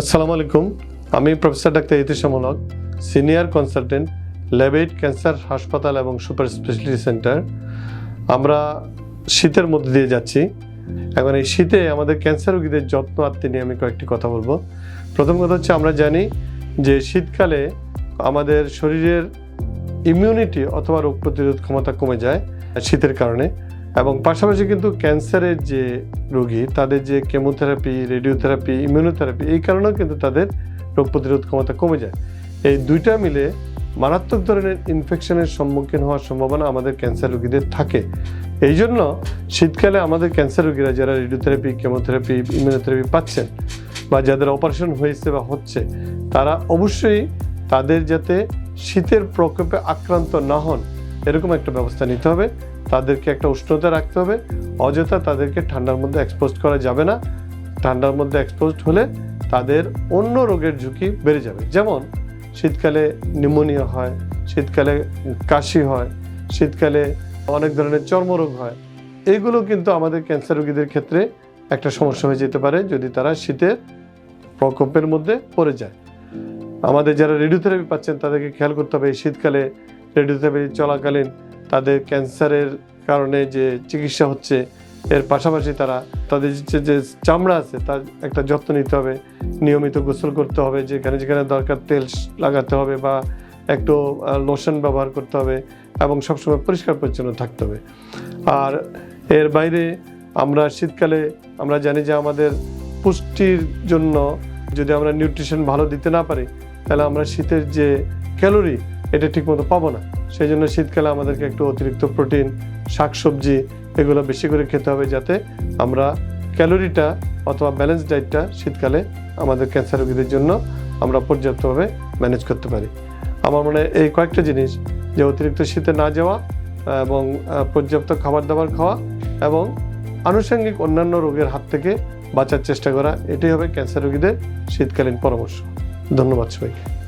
আসসালামু আলাইকুম। আমি professor doctor Itish Amlok senior consultant Labaid cancer হাসপাতাল এবং সুপার স্পেশালিটি সেন্টার। আমরা শীতের মধ্যে দিয়ে যাচ্ছি। এখন এই শীতে আমাদের ক্যান্সার রোগীদের যত্ন আত্মে নিয়ে আমি কয়েকটি কথা বলব। প্রথম কথা হচ্ছে, আমরা জানি যে শীতকালে আমাদের শরীরের ইমিউনিটি অথবা রোগ প্রতিরোধ ক্ষমতা কমে যায় শীতের কারণে। এবং পাশাপাশি কিন্তু ক্যান্সারের যে রোগী, তাদের যে কেমোথেরাপি, রেডিওথেরাপি, ইমিউনোথেরাপি, এই কারণেও কিন্তু তাদের রোগ প্রতিরোধ ক্ষমতা কমে যায়। এই দুইটা মিলে মারাত্মক ধরনের ইনফেকশনের সম্মুখীন হওয়ার সম্ভাবনা আমাদের ক্যান্সার রোগীদের থাকে। এই জন্য শীতকালে আমাদের ক্যান্সার রোগীরা যারা রেডিওথেরাপি, কেমোথেরাপি, ইমিউনোথেরাপি পাচ্ছেন বা যাদের অপারেশন হয়েছে বা হচ্ছে, তারা অবশ্যই তাদের যাতে শীতের প্রকোপে আক্রান্ত না হন, এরকম একটা ব্যবস্থা নিতে হবে। তাদেরকে একটা উষ্ণতা রাখতে হবে। অযথা তাদেরকে ঠান্ডার মধ্যে এক্সপোজ করা যাবে না। ঠান্ডার মধ্যে এক্সপোজ হলে তাদের অন্য রোগের ঝুঁকি বেড়ে যাবে। যেমন শীতকালে নিউমোনিয়া হয়, শীতকালে কাশি হয়, শীতকালে অনেক ধরনের চর্মরোগ হয়। এইগুলো কিন্তু আমাদের ক্যান্সার রোগীদের ক্ষেত্রে একটা সমস্যা হয়ে যেতে পারে যদি তারা শীতের প্রকোপের মধ্যে পড়ে যায়। আমাদের যারা রেডিওথেরাপি পাচ্ছেন তাদেরকে খেয়াল করতে হবে শীতকালে রেডিওথেরাপি চলাকালীন তাদের ক্যান্সারের কারণে যে চিকিৎসা হচ্ছে, এর পাশাপাশি তারা তাদের যে চামড়া আছে, তার একটা যত্ন নিতে হবে। নিয়মিত গোসল করতে হবে, যেখানে যেখানে দরকার তেল লাগাতে হবে বা একটু লোশন ব্যবহার করতে হবে এবং সবসময় পরিষ্কার পরিচ্ছন্ন থাকতে হবে। আর এর বাইরে আমরা শীতকালে, আমরা জানি যে আমাদের পুষ্টির জন্য যদি আমরা নিউট্রিশন ভালো দিতে না পারি, তাহলে আমরা শীতের যে ক্যালোরি এটা ঠিকমতো পাবো না। সেই জন্য শীতকালে আমাদেরকে একটু অতিরিক্ত প্রোটিন, শাকসবজি এগুলো বেশি করে খেতে হবে যাতে আমরা ক্যালোরিটা অথবা ব্যালেন্স ডায়েটটা শীতকালে আমাদের ক্যান্সার রোগীদের জন্য আমরা পর্যাপ্তভাবে ম্যানেজ করতে পারি। আমার মনে এই কয়েকটা জিনিস, যে অতিরিক্ত শীতে না যাওয়া এবং পর্যাপ্ত খাবার দাবার খাওয়া এবং আনুষঙ্গিক অন্যান্য রোগের হাত থেকে বাঁচার চেষ্টা করা, এটাই হবে ক্যান্সার রোগীদের শীতকালীন পরামর্শ। ধন্যবাদ সবাইকে।